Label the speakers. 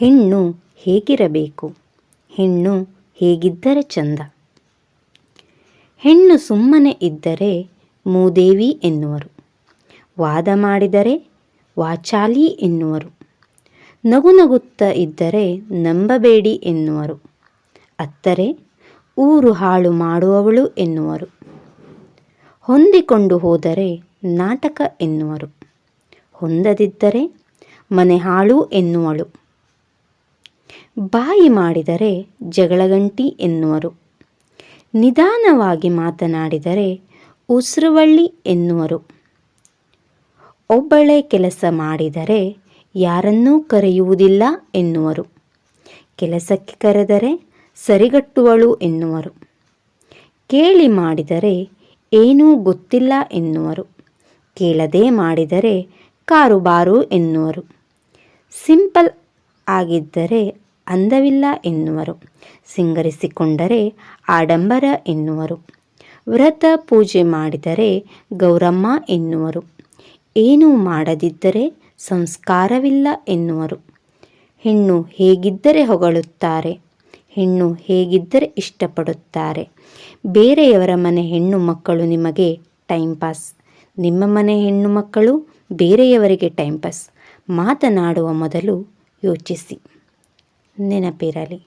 Speaker 1: ಹೆಣ್ಣು ಹೇಗಿರಬೇಕು? ಹೆಣ್ಣು ಹೇಗಿದ್ದರೆ ಚಂದ? ಹೆಣ್ಣು ಸುಮ್ಮನೆ ಇದ್ದರೆ ಮೂದೇವಿ ಎನ್ನುವರು. ವಾದ ಮಾಡಿದರೆ ವಾಚಾಲಿ ಎನ್ನುವರು. ನಗು ನಗುತ್ತ ಇದ್ದರೆ ನಂಬಬೇಡಿ ಎನ್ನುವರು. ಅತ್ತರೆ ಊರು ಹಾಳು ಮಾಡುವವಳು ಎನ್ನುವರು. ಹೊಂದಿಕೊಂಡು ಹೋದರೆ ನಾಟಕ ಎನ್ನುವರು. ಹೊಂದದಿದ್ದರೆ ಮನೆ ಹಾಳು ಎನ್ನುವಳು. ಬಾಯಿ ಮಾಡಿದರೆ ಜಗಳಗಂಟಿ ಎನ್ನುವರು. ನಿಧಾನವಾಗಿ ಮಾತನಾಡಿದರೆ ಉಸಿರುವಳ್ಳಿ ಎನ್ನುವರು. ಒಬ್ಬಳೇ ಕೆಲಸ ಮಾಡಿದರೆ ಯಾರನ್ನೂ ಕರೆಯುವುದಿಲ್ಲ ಎನ್ನುವರು. ಕೆಲಸಕ್ಕೆ ಕರೆದರೆ ಸರಿಗಟ್ಟುವಳು ಎನ್ನುವರು. ಕೇಳಿ ಮಾಡಿದರೆ ಏನೂ ಗೊತ್ತಿಲ್ಲ ಎನ್ನುವರು. ಕೇಳದೆ ಮಾಡಿದರೆ ಕಾರುಬಾರು ಎನ್ನುವರು. ಸಿಂಪಲ್ ಆಗಿದ್ದರೆ ಅಂದವಿಲ್ಲ ಎನ್ನುವರು. ಸಿಂಗರಿಸಿಕೊಂಡರೆ ಆಡಂಬರ ಎನ್ನುವರು. ವ್ರತ ಪೂಜೆ ಮಾಡಿದರೆ ಗೌರಮ್ಮ ಎನ್ನುವರು. ಏನೂ ಮಾಡದಿದ್ದರೆ ಸಂಸ್ಕಾರವಿಲ್ಲ ಎನ್ನುವರು. ಹೆಣ್ಣು ಹೇಗಿದ್ದರೆ ಹೊಗಳುತ್ತಾರೆ. ಹೆಣ್ಣು ಹೇಗಿದ್ದರೆ ಇಷ್ಟಪಡುತ್ತಾರೆ. ಬೇರೆಯವರ ಮನೆ ಹೆಣ್ಣು ಮಕ್ಕಳು ನಿಮಗೆ ಟೈಮ್ ಪಾಸ್. ನಿಮ್ಮ ಮನೆ ಹೆಣ್ಣು ಮಕ್ಕಳು ಬೇರೆಯವರಿಗೆ ಟೈಮ್ ಪಾಸ್. ಮಾತನಾಡುವ ಮೊದಲು ಯೋಚಿಸಿ. ನೆನಪಿರಲಿ